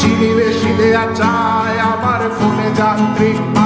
চিনি বেশি দেয়া চায় আমার ফোনে যান্ত্রিক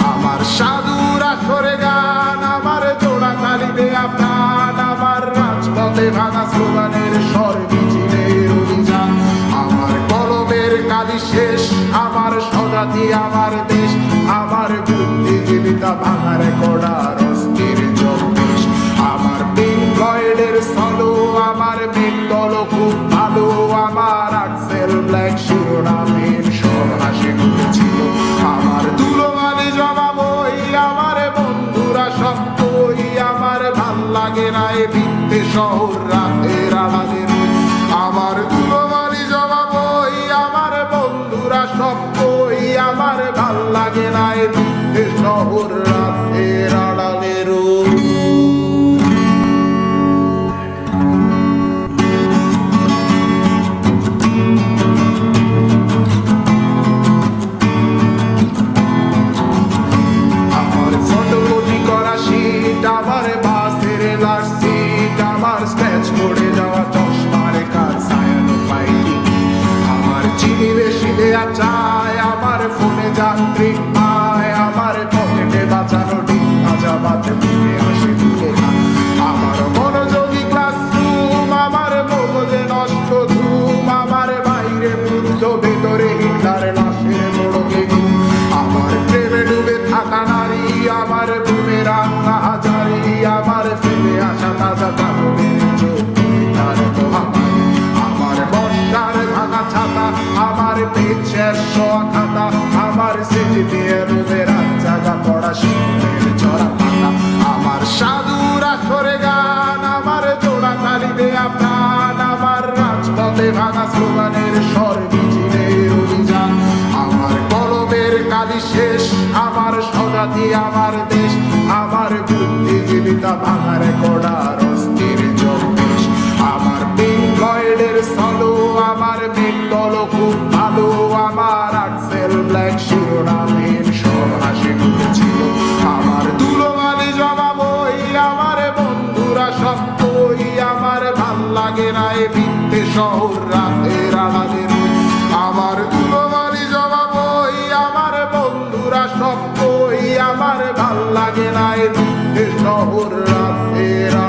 আমার অভিযান। আমার কলমের কালি শেষ আমার স্বজাতি আমার দেশ আমার বুদ্ধিজীবিতা ভাঙার কড়ার লাগে না এ ভিত্তে শহর রাতের আড়ালে। আমার দুলোমালি জমা বই, আমার বন্ধুরা সব বই, আমার ভালো লাগে নাই ভিত্তে শহর রাতের আড়ালে চায় আমার ফোনে যান্ত্রিক পায় আমার পকেটে বাঁচানো ডিম ভাজা বাতে মুখে হাসি তুলে। আমার মনোযোগী ক্লাসরুম, আমার মগজে নষ্ট ধুম, আমার বাইরে বুদ্ধ ভেতরে হিটলার লাশের শোয়া খাতা, আমার সেটি দিয়ে রোদে রাত জাগা পড়া শীতের চড়া পাতা। আমার সাধুরা সরে গান, আমার জোড়া তালি দেয়া প্রাণ, আমার রাজপথে ভাঙা স্লোগানের স্বর মিছিলের অভিযান। আমার কলমের কালি শেষ, আমার স্বজাতি, আমার দেশ, আমার বুদ্ধিজীবিতা ভাঙার কড়ার শহর রাতের রই। আমার দুলোমালি জমা বই, আমার বন্ধুরা সব বই, আমার ভালো লাগে না শহর রাতের